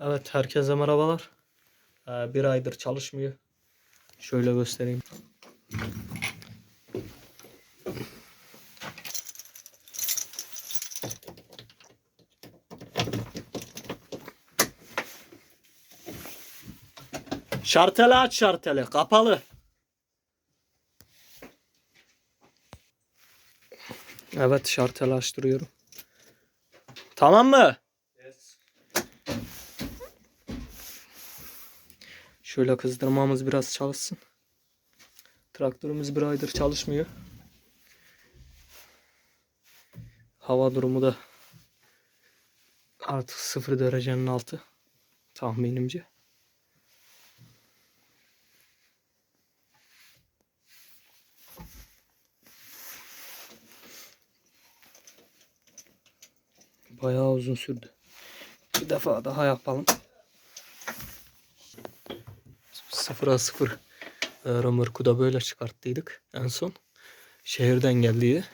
Evet herkese merhabalar. Ee, bir aydır çalışmıyor. Şöyle göstereyim. Şartele aç şartele. Kapalı. Evet şartele açtırıyorum. Tamam mı? Şöyle kızdırmamız biraz çalışsın. Traktörümüz bir aydır çalışmıyor. Hava durumu da artık sıfır derecenin altı tahminimce. Bayağı uzun sürdü. Bir defa daha yapalım. Sıfıra sıfır e, römorku da böyle çıkarttıydık en son. Şehirden geldiği.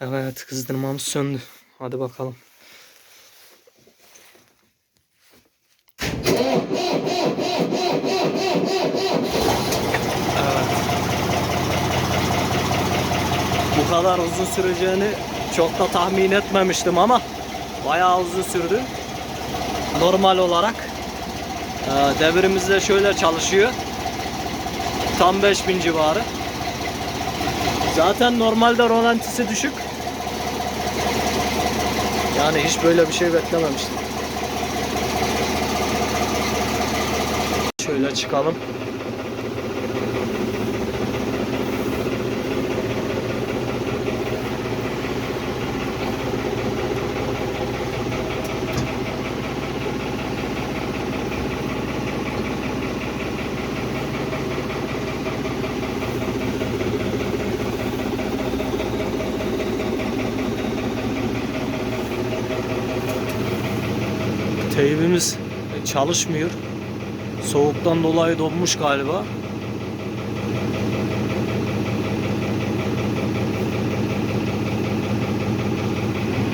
Evet kızdırmamız söndü. Hadi bakalım. Kadar uzun süreceğini çok da tahmin etmemiştim ama bayağı uzun sürdü. Normal olarak e, devrimiz de şöyle çalışıyor. Tam 5000 civarı. Zaten normalde rolantisi düşük. Yani hiç böyle bir şey beklememiştim. Şöyle çıkalım. Teybimiz çalışmıyor. Soğuktan dolayı donmuş galiba.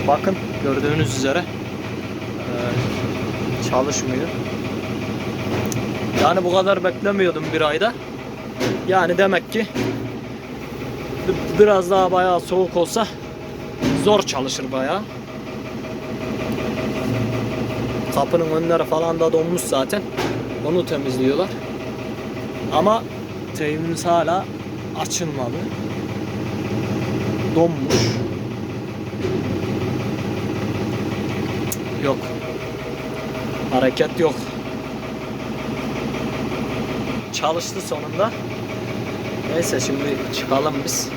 Bakın gördüğünüz üzere eee, çalışmıyor. Yani bu kadar beklemiyordum bir ayda. Yani demek ki bi- biraz daha bayağı soğuk olsa zor çalışır bayağı. Kapının önleri falan da donmuş zaten. Onu temizliyorlar. Ama teybimiz hala açılmadı. Donmuş. Yok. Hareket yok. Çalıştı sonunda. Neyse şimdi çıkalım biz.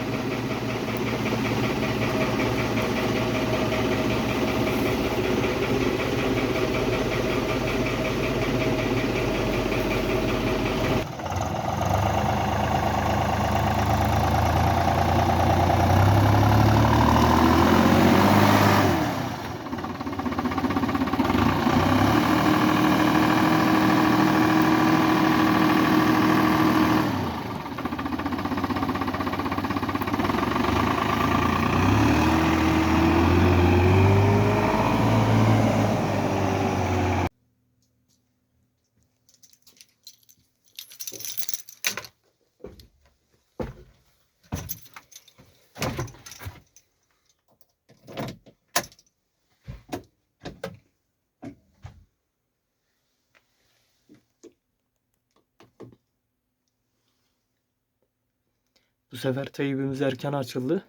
Bu sefer teybimiz erken açıldı.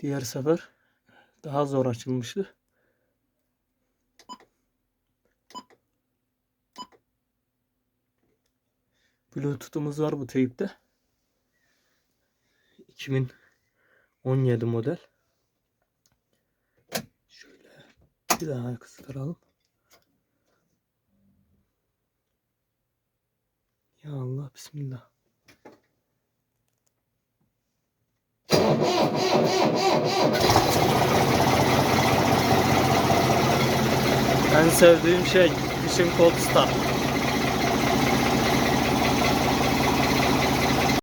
Diğer sefer daha zor açılmıştı. Bluetooth'umuz var bu teypte. 2017 model. Şöyle bir daha kıstıralım. Ya Allah bismillah. En sevdiğim şey kışın cold start.